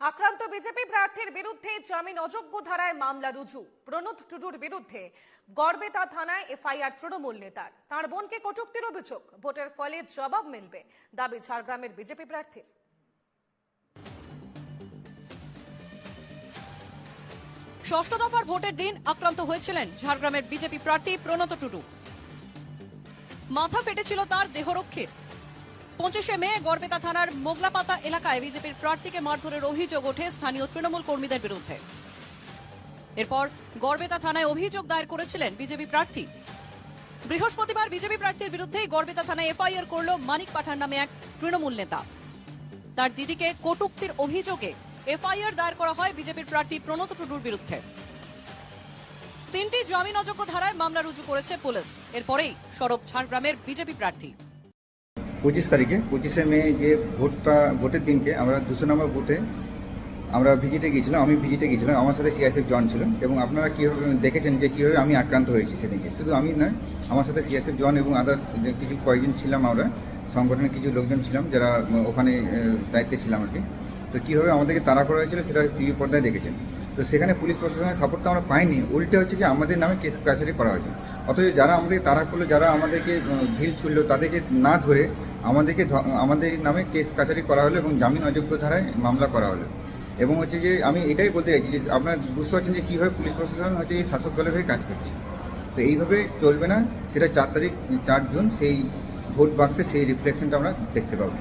আক্রান্ত বিজেপি প্রার্থীর বিরুদ্ধে জামিন অযোগ্য ধারায় মামলা রুজু। প্রণোদ টুডুর বিরুদ্ধে গড়বেতা থানায় এফআইআর তৃণমূল নেতার। তাঁর বোনকে কটুক্তির অভিযোগ। ভোটের ফলে জবাব মিলবে দাবি ঝাড়গ্রামের বিজেপি প্রার্থীর। ষষ্ঠ দফার ভোটের দিন আক্রান্ত হয়েছিলেন ঝাড়গ্রামের বিজেপি প্রার্থী প্রণত টুডু। মাথা ফেটেছিল তার দেহরক্ষীর। পঁচিশে মে, গড়বেতা থানার মোগলাপাতা এলাকায় বিজেপির প্রার্থীকে মারধরের অভিযোগ ওঠে স্থানীয় তৃণমূল কর্মীদের বিরুদ্ধে। এরপর গড়বেতা থানায় অভিযোগ দায়ের করেছিলেন বিজেপি প্রার্থী। বৃহস্পতিবার বিজেপি প্রার্থীর বিরুদ্ধেই গড়বেতা থানায় এফআইআর করল মানিক পাঠান নামে এক তৃণমূল নেতা। তার দিদিকে কটুক্তির অভিযোগে এফআইআর দায়ের করা হয় বিজেপির প্রার্থী প্রণত টুডুর বিরুদ্ধে। তিনটি জামিন অযোগ্য ধারায় মামলা রুজু করেছে পুলিশ। এরপরেই সরব ঝাড়গ্রামের বিজেপি প্রার্থী। পঁচিশ তারিখে, পঁচিশে মে যে ভোটটা, ভোটের দিনকে আমরা দুশো নম্বর বুথে আমরা ভিজিটে গিয়েছিলাম, আমি ভিজিটে গিয়েছিলাম, আমার সাথে সিআইএসএফ জন ছিল এবং আপনারা কীভাবে দেখেছেন যে কীভাবে আমি আক্রান্ত হয়েছি সেদিনকে? শুধু আমি নয়, আমার সাথে সিআইএসএফ জন এবং আদার্স কিছু কয়েকজন ছিলাম আমরা, সংগঠনের কিছু লোকজন ছিলাম, যারা ওখানে দায়িত্বে ছিলাম আর কি। তো কীভাবে আমাদেরকে তাড়া করা হয়েছিল সেটা টিভি পর্দায় দেখেছেন। তো সেখানে পুলিশ প্রশাসনের সাপোর্ট তো আমরা পাইনি, উল্টে হচ্ছে যে আমাদের নামে কেস কাছারি করা হয়েছে। অথচ যারা আমাদের, তারা করল যারা আমাদেরকে ঢিল ছুড়লো, তাদেরকে না ধরে আমাদেরকে আমাদের নামে কেস কাছারি করা হলো এবং জামিন অযোগ্য ধারায় মামলা করা হলো। এবং হচ্ছে যে, আমি এটাই বলতে চাইছি যে, আপনারা বুঝতে পারছেন যে কীভাবে পুলিশ প্রশাসন হচ্ছে এই শাসক দলের হয়ে কাজ করছে। তো এইভাবে চলবে না, সেটা চার তারিখ, চার জুন, সেই ভোট বাক্সে সেই রিফ্লেকশনটা আমরা দেখতে পাবো।